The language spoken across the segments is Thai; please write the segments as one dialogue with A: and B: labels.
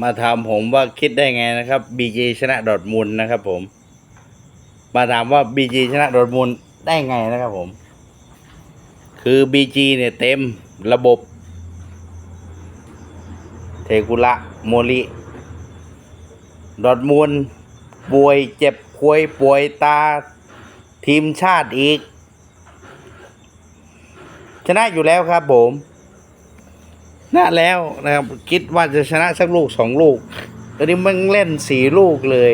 A: มาถามผมว่าคิดได้ไงนะครับบีจีชนะดอทมุนด์นะครับ ผม มาถามว่าบีจีชนะดอทมุนด์ได้ไงนะครับ ผม คือบีจีเนี่ยเต็มระบบ เทกุระโมลิดอทมุนด์ป่วยเจ็บควยป่วยตาทีมชาติอีก ชนะอยู่แล้วครับผม ชนะแล้วนะครับคิดว่าจะชนะสักลูกสองลูกตอนนี้มันเล่นสี่ลูกเลย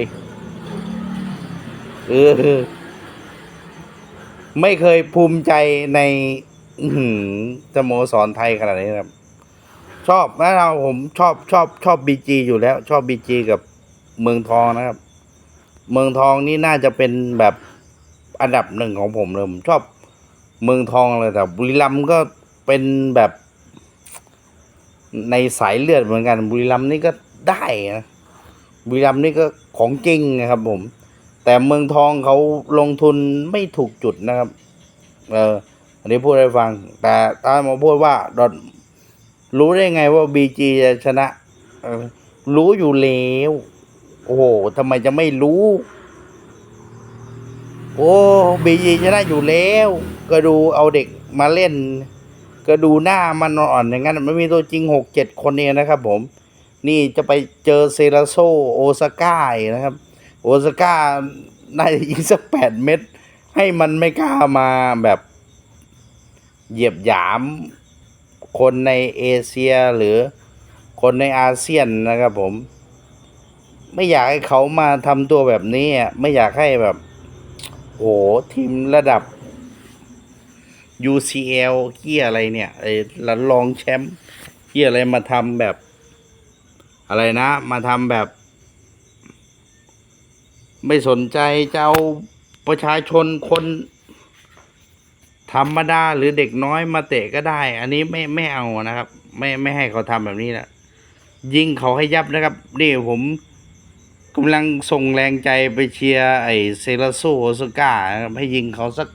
A: เออ ไม่เคยภูมิใจในอื้อหือสโมสรไทยขนาดนี้ครับ ชอบนะเราผมชอบชอบชอบบีจีอยู่แล้ว ชอบบีจีกับเมืองทองนะครับ เมืองทองนี่น่าจะเป็นแบบอันดับหนึ่งของผมเลยผมชอบเมืองทองเลยแต่บุรีรัมย์ก็เป็นแบบ ในสายเลือดเหมือนกัน บุรีรัมย์นี่ก็ได้นะบุรีรัมย์นี่ก็ของจริงนะครับผม แต่เมืองทองเขาลงทุนไม่ถูกจุดนะครับ เอออันนี้พูดให้ฟัง แต่ถ้ามาพูดว่าดอทรู้ได้ไงว่าบีจีจะชนะรู้อยู่แล้วโอ้โหทำไมจะไม่รู้ โอ้บีจีชนะอยู่แล้ว ก็ดูเอาเด็กมาเล่น ก็ดูหน้ามันอ่อนอย่างนั้นไม่มีตัวจริงหกเจ็ดคนเองนะครับผม นี่จะไปเจอเซราโซโอซาก้านะครับ โอซาก้าน่าจะยิงสักแปดเม็ดให้มันไม่กล้ามาแบบเหยียบหยามคนในเอเชียหรือคนในอาเซียนนะครับผม ไม่อยากให้เขามาทำตัวแบบนี้อะไม่อยากให้แบบโอ้โหทีมระดับ UCL เกียอะไรเนี่ยไอ้ระรองแชมป์เกียอะไรมาทำแบบ อะไรนะ มาทำแบบ ไม่สนใจจะเอาประชาชนคนธรรมดาหรือเด็กน้อยมาเตะก็ได้ อันนี้ไม่ไม่เอานะครับ ไม่ไม่ให้เขาทำแบบนี้นะยิงเขาให้ยับนะครับ นี่ผมกำลังส่งแรงใจไปเชียร์ไอ้เซราโซโอซก้าให้ยิงเขาสัก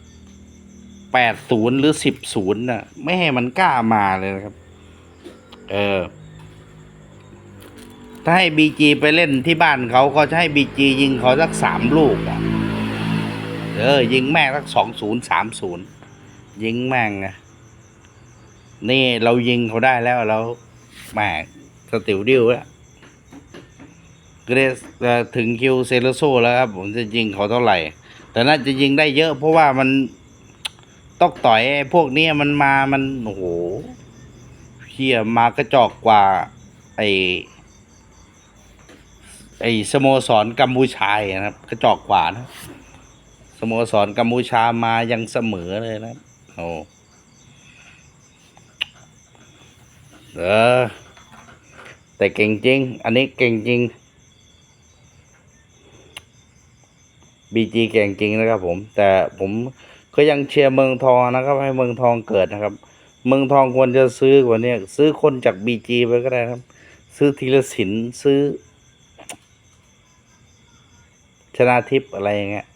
A: แปดศูนย์หรือสิบศูนย์น่ะ ไม่ให้มันกล้ามาเลยนะครับ เออ ถ้าให้บีจีไปเล่นที่บ้านเขาก็จะให้บีจียิงเขาสักสามลูกอะเออ ยิงแม่งสักสองศูนย์สามศูนย์ยิงแม่งอะนี่เรายิงเขาได้แล้วเราแม่สติวดิ้วแล้วเกรสเอ่อถึงคิวเซเลโซแล้วครับ ผมจะยิงเขาเท่าไหร่ แต่น่าจะยิงได้เยอะเพราะว่ามัน ต้อกต่อยไอ้พวกนี้มันมามันโอ้โหเฮียมากระจอกกว่า ไอไอสโมสรกัมพูชาอีกนะครับ กระจอกกว่านะ สโมสรกัมพูชามายังเสมอเลยนะโอ้เออแต่เก่งจริง อันนี้เก่งจริงบีจีเก่งจริงนะครับผม แต่ผม ก็ยังเชียร์เมืองทองนะครับ ให้เมืองทองเกิดนะครับ เมืองทองควรจะซื้อกว่านี้ซื้อคนจากบีจีไปก็ได้ครับ ซื้อธีรศิลป์ซื้อ ชนาทิพย์อะไรอย่างเงี้ย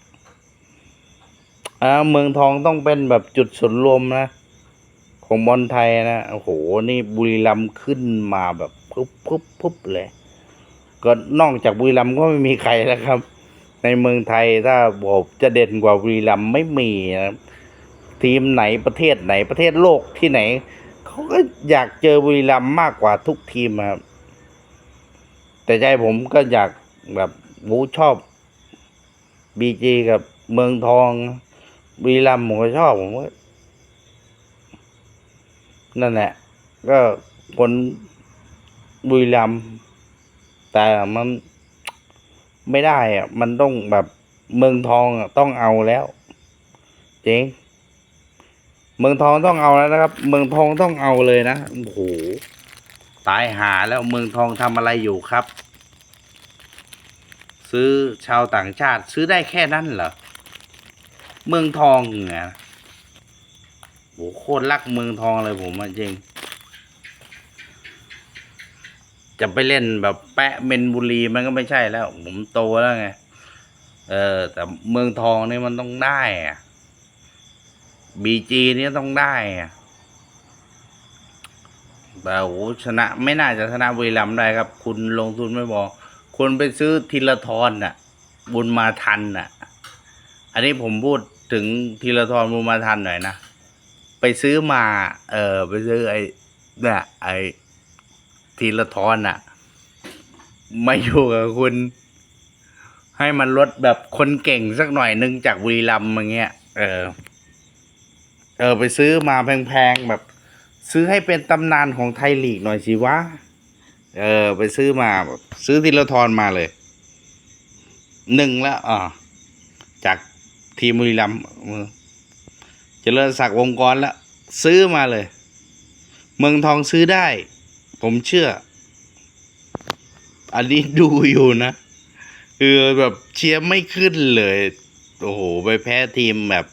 A: อ่าเมืองทองต้องเป็นแบบจุดศูนย์รวมนะ ของบอลไทยนะโอ้โหนี่บุรีรัมย์ขึ้นมาแบบปุ๊บปุ๊บปุ๊บเลย ก็นอกจากบุรีรัมย์ก็ไม่มีใครแล้วครับ ในเมืองไทยถ้าบอกจะเด่นกว่าบุรีรัมไม่มีนะครับทีมไหนประเทศไหนประเทศโลกที่ไหน เขาก็อยากเจอบุรีรัมย์มากกว่าทุกทีมครับ แต่ใจผมก็อยากแบบบูชอบบีจีกับเมืองทองบุรีรัมย์ผมก็ชอบผมก็นั่นแหละ ก็คนบุรีรัมย์แต่มัน ไม่ได้อะมันต้องแบบเมืองทองอะต้องเอาแล้วเจ๊งเมืองทองต้องเอาแล้วนะครับ เมืองทองต้องเอาเลยนะโอ้โหตายหาแล้วเมืองทองทำอะไรอยู่ครับ ซื้อชาวต่างชาติ ซื้อได้แค่นั้นเหรอเมืองทองเนี่ยโหโคตรรักเมืองทองเลยผมอะจริง จะไปเล่นแบบแปะเมนบุรีมันก็ไม่ใช่แล้ว ผมโตแล้วไง เออ แต่เมืองทองนี่มันต้องได้อะบีจีนี่ต้องได้อะแต่โอ้ชนะไม่น่าจะชนะบุรีรัมย์ได้ครับ คุณลงทุนไม่พอกคุณไปซื้อทีละทอนน่ะ บุญมาทันน่ะ อันนี้ผมพูดถึงทีละทอนบุญมาทันหน่อยนะ ไปซื้อมา เออไปซื้อไอ้เนี่ยไอ้ ทีละทอนน่ะมาอยู่กับคุณ ให้มันลดแบบคนเก่งสักหน่อยนึงจากบุรีรัมอย่างเงี้ย เออ เออ ไปซื้อมาแพงๆแบบ ซื้อให้เป็นตำนานของไทยลีกหน่อยสิวะ เออ ไปซื้อมาแบบซื้อทีละทอนมาเลย หนึ่งแล้วอ่าจากทีมบุรีรัมย์เจริญศักดิ์วงกรแล้วซื้อมาเลย เมืองทองซื้อได้ ผมเชื่อ อันนี้ดูอยู่นะ คือแบบเชียร์ไม่ขึ้นเลย โอ้โห ไปแพ้ทีมแบบ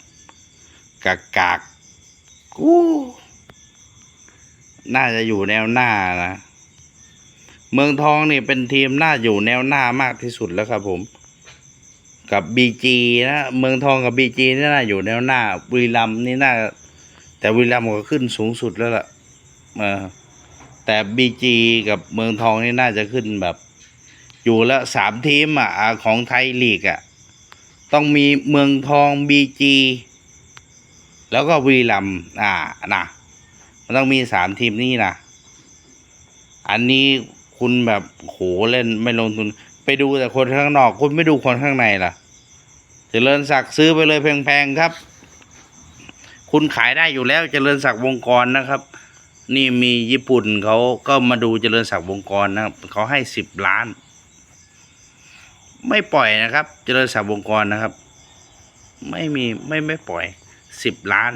A: กากกากกูน่าจะอยู่แนวหน้านะ เมืองทองนี่เป็นทีมน่าอยู่แนวหน้ามากที่สุดแล้วครับผม กับบีจีนะเมืองทองกับบีจีนี่น่าอยู่แนวหน้าบุรีรัมนี่น่า แต่บุรีรัมย์ก็ขึ้นสูงสุดแล้วล่ะ เออ แต่บีจีกับเมืองทองนี่น่าจะขึ้นแบบ อยู่แล้วสามทีมอะของไทยลีกอะต้องมีเมืองทองบีจีแล้วก็บุรีรัมอ่านะมันต้องมีสามทีมนี่นะอันนี้คุณแบบโหเล่นไม่ลงทุน ไปดูแต่คนข้างนอก คุณไม่ดูคนข้างในล่ะเจริญศักดิ์ซื้อไปเลยแพงๆครับ คุณขายได้อยู่แล้วเจริญศักดิ์วงกรนะครับ นี่มีญี่ปุ่นเขาก็มาดูเจริญศักดิ์วงกรนะครับเขาให้สิบล้าน ไม่ปล่อยนะครับ เจริญศักดิ์วงกรนะครับ ไม่มีไม่ไม่ปล่อยสิบล้าน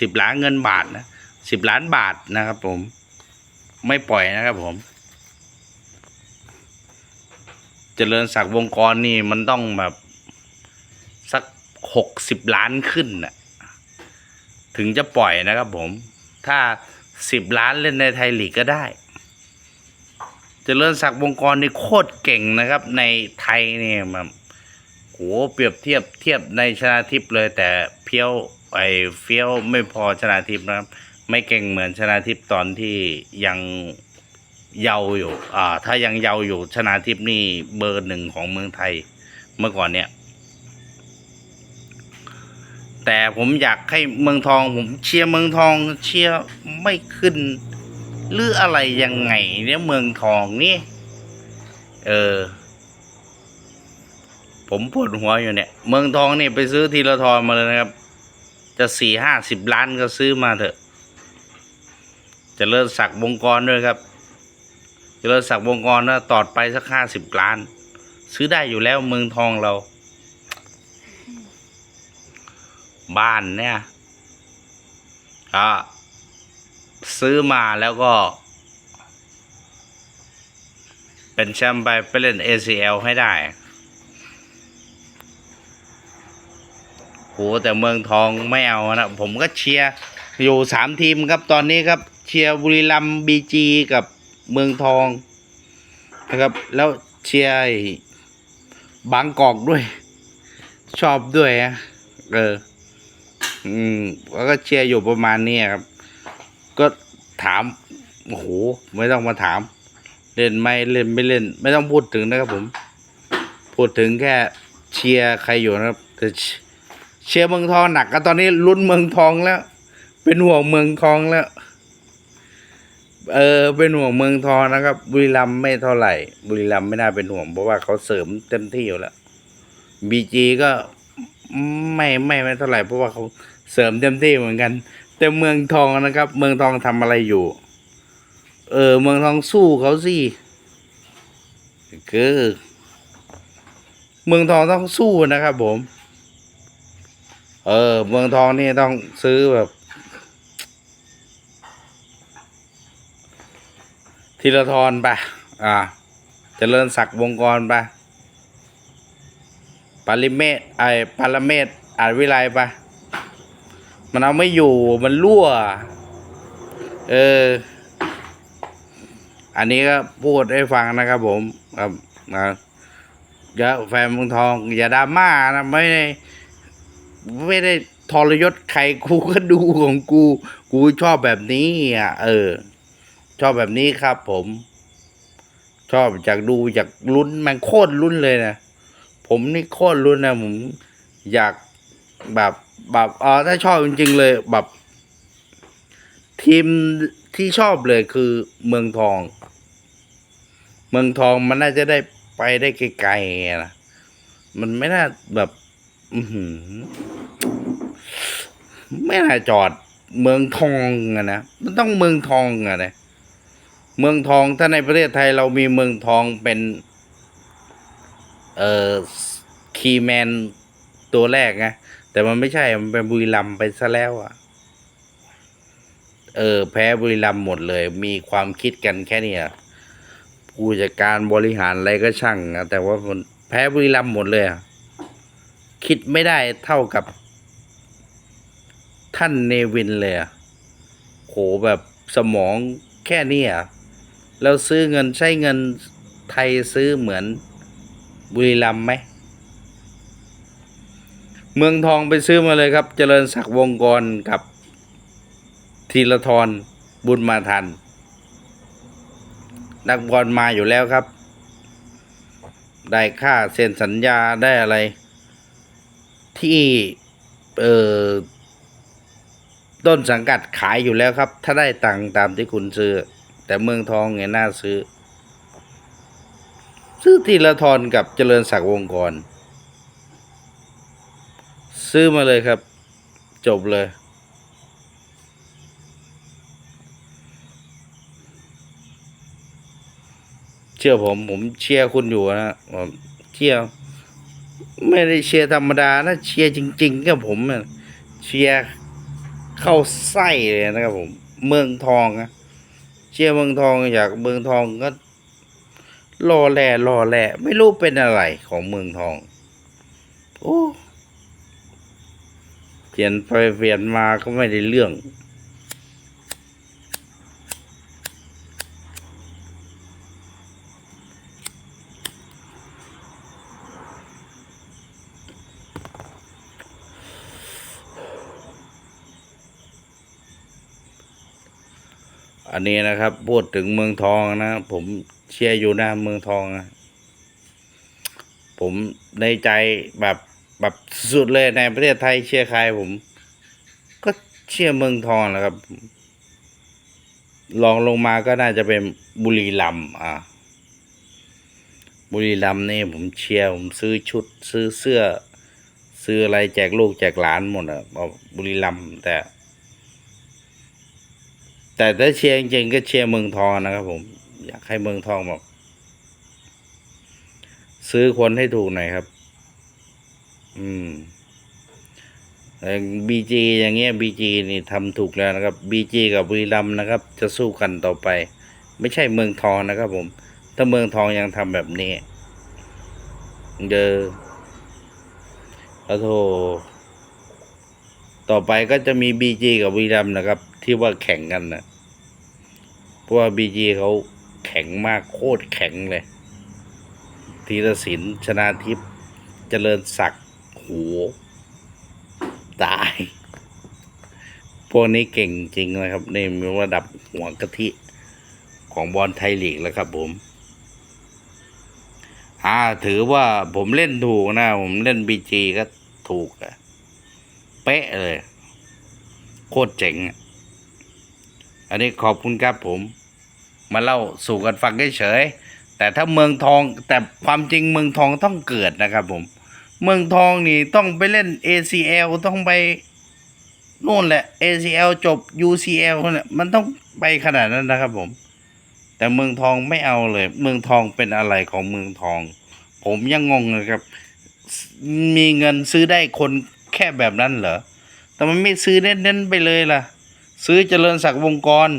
A: สิบล้านเงินบาทนะสิบล้านบาทนะครับ ผม ไม่ปล่อยนะครับ ผม เจริญศักดิ์วงกรนี่มันต้องแบบสักหกสิบล้านขึ้นนะถึงจะปล่อยนะครับ ผม ถ้า สิบล้านเล่นในไทยลีกก็ได้จเจริญศักดิ์วงกรนี่โคตรเก่งนะครับ ในไทยเนี่ยแบบโหเปรียบเทียบเทียบในชนะทิพย์เลย แต่เพี้ยวไอเฟี้ยวไม่พอชนะทิพย์นะครับ ไม่เก่งเหมือนชนะทิพย์ตอนที่ยังเยาว์อยู่ อ่า ถ้ายังเยาว์อยู่ชนะทิพย์นี่เบอร์หนึ่งของเมืองไทย เมื่อก่อนเนี่ย แต่ผมอยากให้เมืองทอง ผมเชียร์เมืองทองเชียร์ไม่ขึ้น หรืออะไรยังไงเนี่ยเมืองทองนี่ เออ ผมปวดหัวอยู่เนี่ย เมืองทองนี่ไปซื้อทีละทอนมาเลยนะครับ จะสี่ห้าสิบล้านก็ซื้อมาเถอะจะเลิศศักวงกรด้วยครับจะเจริญศักวงกรนะตอดไปสักห้าสิบล้าน ซื้อได้อยู่แล้วเมืองทองเรา บ้านเนี่ยก็ซื้อมาแล้วก็ เป็นแชมป์ไปไปเล่น ACL ให้ได้โหแต่เมืองทองไม่เอานะ ผมก็เชียร์อยู่สามทีมครับตอนนี้ครับ เชียร์บุรีรัมย์บีจีกับเมืองทองนะครับ แล้วเชียร์บางกอกด้วย ชอบด้วยอะเออ อืมแล้วก็เชียร์อยู่ประมาณนี้ครับ ก็ถามโอ้โหไม่ต้องมาถาม เล่นไม่เล่นไม่เล่น ไม่ต้องพูดถึงนะครับ ผม พูดถึงแค่เชียร์ใครอยู่นะครับแต่เชียร์เมืองทองหนักก็ตอนนี้ลุ้นเมืองทองแล้ว เป็นห่วงเมืองทองแล้ว เออเป็นห่วงเมืองทองนะครับ บุรีรัมย์ไม่เท่าไหร่ บุรีรัมย์ไม่น่าเป็นห่วงเพราะว่าเขาเสริมเต็มที่อยู่แล้วบีจีก็ ไม่ไม่ไม่เท่าไหร่เพราะว่าเขาเสริมเต็มที่เหมือนกัน แต่เมืองทองนะครับ เมืองทองทำอะไรอยู่ เออ เมืองทองสู้เขาสิคือเมืองทองต้องสู้นะครับผม เออ เมืองทองนี่ต้องซื้อแบบธีรทรไปอ่าจเจริญศักดิ์วงกรไปาริเมศไอปาราเมศอาจวิไลไปมันเอาไม่อยู่มันรั่ว เออ อันนี้ก็พูดให้ฟังนะครับผมครับนะอย่าแฟนมืองทอง อย่าดราม่านะไม่ได้ไม่ได้ทรยศใครกูก็ดูของกู กูชอบแบบนี้อะ เออ ชอบแบบนี้ครับผม ชอบจากดูจากลุ้นมันโคตรลุ้นเลยนะ ผมนี่โคตรลุ้นนะผมอยากแบบแบบเออถ้าชอบจริง ๆ เลยแบบทีมที่ชอบเลยคือเมืองทอง เมืองทองมันน่าจะได้ไปได้ไกลๆนะมันไม่น่าแบบไม่น่าจอดเมืองทองอะนะมันต้องเมืองทองอะนะเมืองทองถ้าในประเทศไทยเรามีเมืองทองเป็น เอ่อคีแมนตัวแรกไงแต่มันไม่ใช่ มันเป็นบุรีรัมไปซะแล้วอะเออ แพ้บุรีรัมหมดเลย มีความคิดกันแค่เนี้ยผู้จัดการบริหารอะไรก็ช่างนะแต่ว่ามันแพ้บุรีรัมหมดเลยอะคิดไม่ได้เท่ากับ ท่านเนวินเลยอะโหแบบสมองแค่เนี้ยแล้วซื้อเงินใช้เงินไทยซื้อเหมือน บุรีรัมย์ไหมเมืองทองไปซื้อมาเลยครับ เจริญศักดิ์วงกรกับธีรทรบุญมาทัน นักบอลมาอยู่แล้วครับ ได้ค่าเซ็นสัญญาได้อะไร ที่ เอ่อ ต้นสังกัดขายอยู่แล้วครับ ถ้าได้ตังค์ตามที่คุณซื้อ แต่เมืองทองเนี่ยน่าซื้อ ซื้อทีละทรกับเจริญศักดิ์วงกร ซื้อมาเลยครับ จบเลย เชื่อผมผมเชียร์คุณอยู่นะผมเชียร์ไม่ได้เชียร์ธรรมดานะเชียร์จริง ๆ กับผมเชียร์เข้าไส้เลยนะครับผม เมืองทองนะเชียร์เมืองทองอยากเมืองทองก็ รอแหล่รอแหล่ไม่รู้เป็นอะไรของเมืองทอง โอ้เปลี่ยนไปเปลี่ยนมาก็ไม่ได้เรื่อง อันนี้นะครับพูดถึงเมืองทองนะ ผม เชียร์อยู่นะเมืองทองนะผมในใจแบบแบบสุดเลยในประเทศไทยเชียร์ใครผม ก็เชียร์เมืองทองแหละครับลองลงมาก็น่าจะเป็นบุรีรัมย์อะบุรีรัมย์นี่ผมเชียร์ผมซื้อชุด ซื้อเสื้อ ซื้ออะไรแจกลูกแจกหลานหมดอะเอาบุรีรัมย์แต่ แต่ถ้าเชียร์จริงก็เชียร์เมืองทองนะครับผม อยากให้เมืองทองบอกซื้อคนให้ถูกหน่อยครับ อืมบีจีอย่างเงี้ยบีจีนี่ทำถูกแล้วนะครับบีจีกับบุรีรัมนะครับ จะสู้กันต่อไป ไม่ใช่เมืองทองนะครับผม ถ้าเมืองทองยังทำแบบนี้เดอขอโทต่อไปก็จะมีบีจีกับบุรีรัมนะครับ ที่ว่าแข่งกันนะเพราะว่าบีจีเขา แข็งมากโคตรแข็งเลย ธีรศิลป์ชนาทิพย์เจริญศักดิ์โหตาย พวกนี้เก่งจริงนะครับ นี่มีระดับหัวกะทิของบอลไทยลีกแล้วครับผมอ่าถือว่าผมเล่นถูกนะ ผมเล่นบีจีก็ถูกอะเป๊ะเลย โคตรเจ๋งอะอันนี้ขอบคุณครับผม มาเล่าสู่กันฟังเฉยแต่ถ้าเมืองทองแต่ความจริงเมืองทองต้องเกิดนะครับผม เมืองทองนี่ต้องไปเล่น ACL ต้องไปนู่นแหละ ACL จบ UCL เนี่ยมันต้องไปขนาดนั้นนะครับผม แต่เมืองทองไม่เอาเลย เมืองทองเป็นอะไรของเมืองทอง ผมยังงงเลยครับ มีเงินซื้อได้คนแค่แบบนั้นเหรอแต่มันไม่ซื้อเน้นๆไปเลยล่ะ ซื้อเจริญศักดิ์วงกร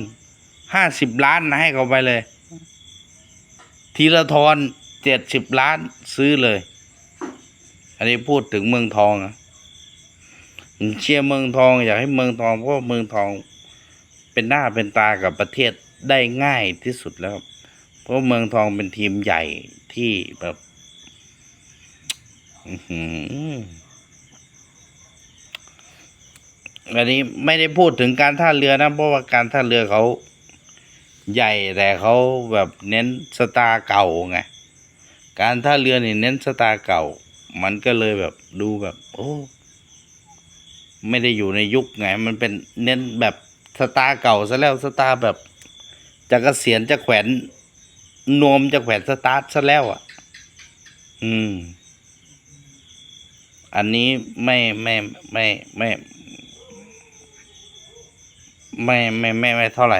A: ห้าสิบล้านนะให้เขาไปเลยธีรทรเจ็ดสิบล้านซื้อเลย อันนี้พูดถึงเมืองทองอะผมเชียร์เมืองทอง อยากให้เมืองทองเพราะเมืองทองเป็นหน้าเป็นตากับประเทศได้ง่ายที่สุดแล้ว เพราะเมืองทองเป็นทีมใหญ่ที่แบบอันนี้ไม่ได้พูดถึงการท่าเรือนะ เพราะว่าการท่าเรือเขา ใหญ่แต่เขาแบบเน้นสตาร์เก่าไง การท่าเรือนี่เน้นสตาร์เก่า มันก็เลยแบบดูแบบ โอ้ ไม่ได้อยู่ในยุคไง มันเป็นเน้นแบบสตาร์เก่าซะแล้วสตาร์แบบจะกเกษียณจะแขวนนวมจะแขวนสตาร์ทซะแล้วอะ อืม อันนี้ไม่ไม่ไม่ไม่ไม่ไม่ไม่ไม่เท่าไหร่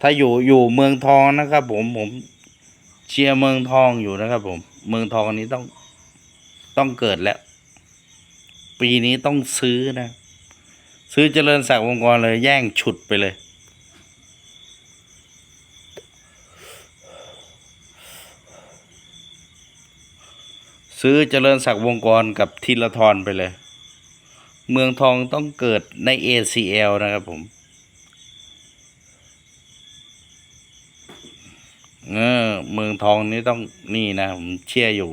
A: ถ้าอยู่อยู่เมืองทองนะครับ ผมผมเชียร์เมืองทองอยู่นะครับ ผม เมืองทองนี้ต้องต้องเกิดแล้ว ปีนี้ต้องซื้อนะ ซื้อเจริญศักดิ์วงกรเลย แย่งฉุดไปเลย ซื้อเจริญศักดิ์วงกรกับทีละทรไปเลย เมืองทองต้องเกิดใน ACL นะครับผม เออเมืองทองนี่ต้องนี่นะผมเชียร์อยู่